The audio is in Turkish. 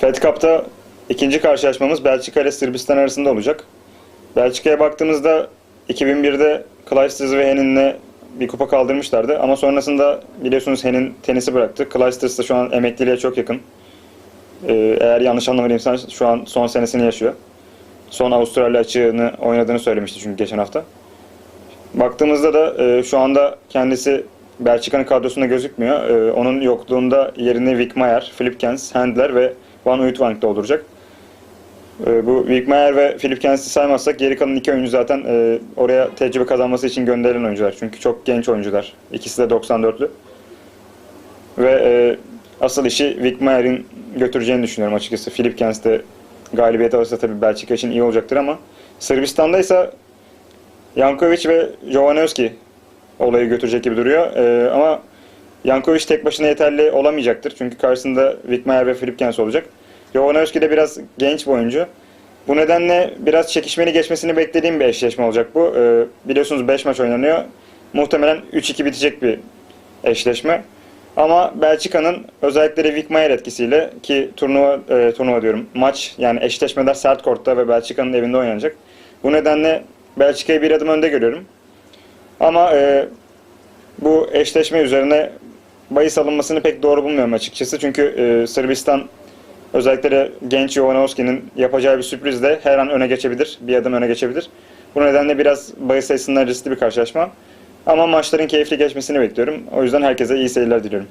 Fed Cup'ta ikinci karşılaşmamız Belçika ile Sırbistan arasında olacak. Belçika'ya baktığımızda 2001'de Clijsters ve Henin'le bir kupa kaldırmışlardı. Ama sonrasında biliyorsunuz Henin tenisi bıraktı. Clijsters da şu an emekliliğe çok yakın. Ee, eğer yanlış anlamadıysam şu an son senesini yaşıyor. Son Avustralya açığını oynadığını söylemişti çünkü geçen hafta. Baktığımızda da e, şu anda kendisi Belçika'nın kadrosunda gözükmüyor. E, onun yokluğunda yerini Wickmayer, Flipkens, Handler ve Van Uytvank dolduracak. E, bu Wickmayer ve Flipkens'i saymazsak geri kalan iki oyuncu zaten e, oraya tecrübe kazanması için gönderilen oyuncular. Çünkü çok genç oyuncular. İkisi de 94'lü. Ve e, asıl işi Wickmayer'in götüreceğini düşünüyorum açıkçası. Flipkens de galibiyet alırsa tabii Belçika için iyi olacaktır ama Sırbistan'da ise Jankovic ve Jovanovski olayı götürecek gibi duruyor. Ee, ama Jankovic tek başına yeterli olamayacaktır. Çünkü karşısında Wickmayer ve Flipkens olacak. Jovanovski de biraz genç bir oyuncu. Bu nedenle biraz çekişmeli geçmesini beklediğim bir eşleşme olacak bu. Ee, biliyorsunuz 5 maç oynanıyor. Muhtemelen 3-2 bitecek bir eşleşme. Ama Belçika'nın özellikle Wickmayer etkisiyle ki turnuva e, turnuva diyorum maç yani eşleşmeler sert kortta ve Belçika'nın evinde oynanacak. Bu nedenle Belçika'yı bir adım önde görüyorum. Ama e, bu eşleşme üzerine bahis alınmasını pek doğru bulmuyorum açıkçası. Çünkü e, Sırbistan özellikle de genç Jovanovski'nin yapacağı bir sürprizle her an öne geçebilir. Bir adım öne geçebilir. Bu nedenle biraz bahis sayısından riskli bir karşılaşma. Ama maçların keyifli geçmesini bekliyorum. O yüzden herkese iyi seyirler diliyorum.